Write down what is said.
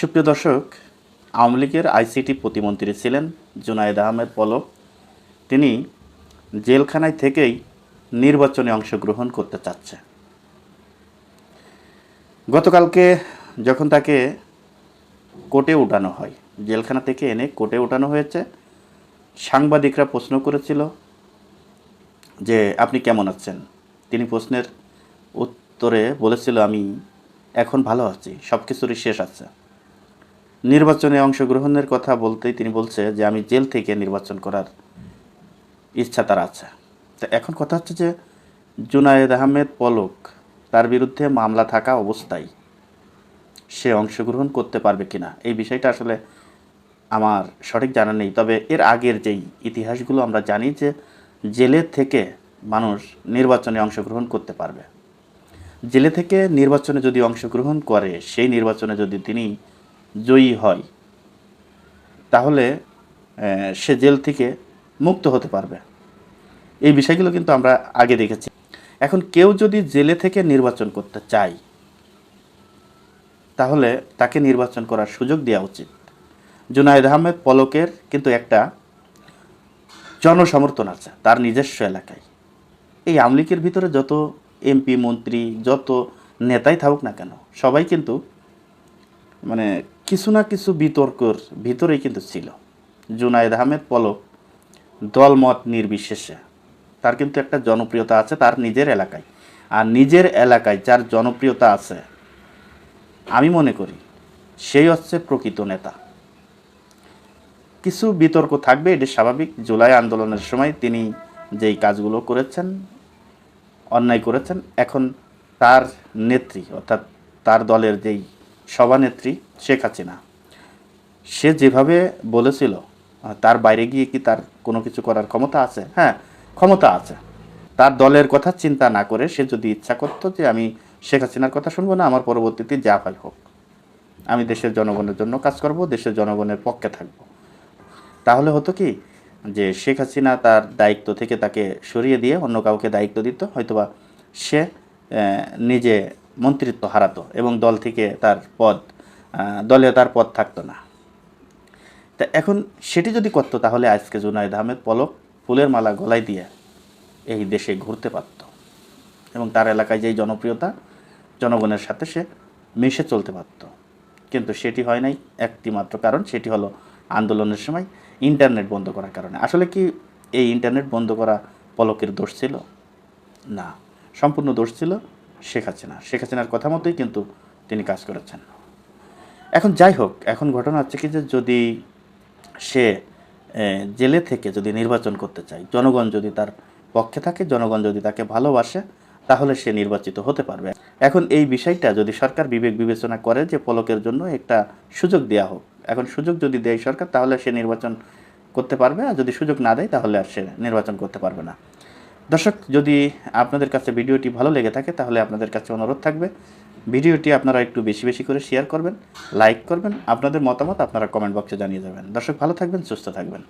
সুপ্রিয় দর্শক, আওয়ামী লীগের আইসিটি প্রতিমন্ত্রী ছিলেন জুনায়েদ আহমেদ পলক। তিনি জেলখানায় থেকেই নির্বাচনে অংশগ্রহণ করতে চাচ্ছে। গতকালকে যখন তাকে কোর্টে উঠানো হয়, জেলখানা থেকে এনে কোর্টে উঠানো হয়েছে, সাংবাদিকরা প্রশ্ন করেছিল যে, আপনি কেমন আছেন? তিনি প্রশ্নের উত্তরে বলেছিল, আমি এখন ভালো আছি সব কিছুরই শেষ আছে। নির্বাচনে অংশগ্রহণের কথা বলতেই তিনি বলছে যে, আমি জেল থেকে নির্বাচন করার ইচ্ছা তার আছে। তো এখন কথা হচ্ছে যে, জুনায়েদ আহমেদ পলক, তার বিরুদ্ধে মামলা থাকা অবস্থায় সে অংশগ্রহণ করতে পারবে কিনা, এই বিষয়টা আসলে আমার সঠিক জানা নেই। তবে এর আগের যেই ইতিহাসগুলো আমরা জানি যে, জেলে থেকে মানুষ নির্বাচনে অংশগ্রহণ করতে পারবে। জেলে থেকে নির্বাচনে যদি অংশগ্রহণ করে, সেই নির্বাচনে যদি তিনি জয়ী হয়। তাহলে সে জেল থেকে মুক্ত হতে পারবে। এই বিষয়গুলো কিন্তু আমরা আগে দেখেছি। এখন কেউ যদি জেলে থেকে নির্বাচন করতে চায়, তাহলে তাকে নির্বাচন করার সুযোগ দেওয়া উচিত। জুনায়েদ আহমেদ পলকের কিন্তু একটা জনসমর্থন আছে তার নিজস্ব এলাকায়। এই আওয়ামী লীগের ভিতরে যত এমপি, মন্ত্রী, যত নেতাই থাকুক না কেন, সবাই কিন্তু মানে কিছু না কিছু বিতর্কর ভিতরেই কিন্তু ছিল। জুনায়েদ আহমেদ পলক, দলমত নির্বিশেষে। তার কিন্তু একটা জনপ্রিয়তা আছে তার নিজের এলাকায়। আর নিজের এলাকায় যার জনপ্রিয়তা আছে, আমি মনে করি সেই হচ্ছে প্রকৃত নেতা। কিছু বিতর্ক থাকবে, এটি স্বাভাবিক। জুলাই আন্দোলনের সময় তিনি যেই কাজগুলো করেছেন, অন্যায় করেছেন, এখন তার নেত্রী অর্থাৎ তার দলের যেই সভানেত্রী শেখ হাসিনা। সে যেভাবে বলেছিল, তার বাইরে গিয়ে কি তার কোনো কিছু করার ক্ষমতা আছে? হ্যাঁ ক্ষমতা আছে। তার দলের কথা চিন্তা না করে সে যদি ইচ্ছা করতো যে আমি শেখ হাসিনার কথা শুনব না, আমার পরবর্তীতে যা হয় হোক। আমি দেশের জনগণের জন্য কাজ করব, দেশের জনগণের পক্ষে থাকব। তাহলে হতো কি, যে শেখ হাসিনা তার দায়িত্ব থেকে তাকে সরিয়ে দিয়ে অন্য কাউকে দায়িত্ব দিত, হয়তোবা সে নিজে মন্ত্রিত্ব হারাতো এবং দল থেকে তার পদ দলে তার পদ থাকতো না। তা এখন সেটি যদি করতো তাহলে আজকে জুনায়দ আহমেদ পলক ফুলের মালা গলায় দিয়ে এই দেশে ঘুরতে পারত এবং তার এলাকায় যেই জনপ্রিয়তা, জনগণের সাথে সে মিশে চলতে পারত। কিন্তু সেটি হয় নাই একটি মাত্র কারণ, সেটি হলো আন্দোলনের সময় ইন্টারনেট বন্ধ করার কারণে। আসলে কি এই ইন্টারনেট বন্ধ করা পলকের দোষ ছিল? না, সম্পূর্ণ দোষ ছিল শেখ হাসিনা। শেখ হাসিনার কথা মতোই কিন্তু তিনি কাজ করেছেন। এখন যাই হোক, এখন ঘটনা হচ্ছে কি যে যদি সে জেলে থেকে যদি নির্বাচন করতে চায়, জনগণ যদি তার পক্ষে থাকে, জনগণ যদি তাকে ভালোবাসে, তাহলে সে নির্বাচিত হতে পারবে। এখন এই বিষয়টা যদি সরকার বিবেক বিবেচনা করে যে পলকের জন্য একটা সুযোগ দেওয়া হোক, এখন সুযোগ যদি দেয় সরকার, তাহলে সে নির্বাচন করতে পারবে, আর যদি সুযোগ না দেয়, তাহলে আর সে নির্বাচন করতে পারবে না। দর্শক, যদি আপনাদের কাছে ভিডিওটি ভালো লেগে থাকে, তাহলে আপনাদের কাছে অনুরোধ থাকবে, ভিডিওটি আপনারা একটু বেশি বেশি করে শেয়ার করবেন লাইক করবেন, আপনাদের মতামত আপনারা কমেন্ট বক্সে জানিয়ে যাবেন দর্শক, ভালো থাকবেন, সুস্থ থাকবেন।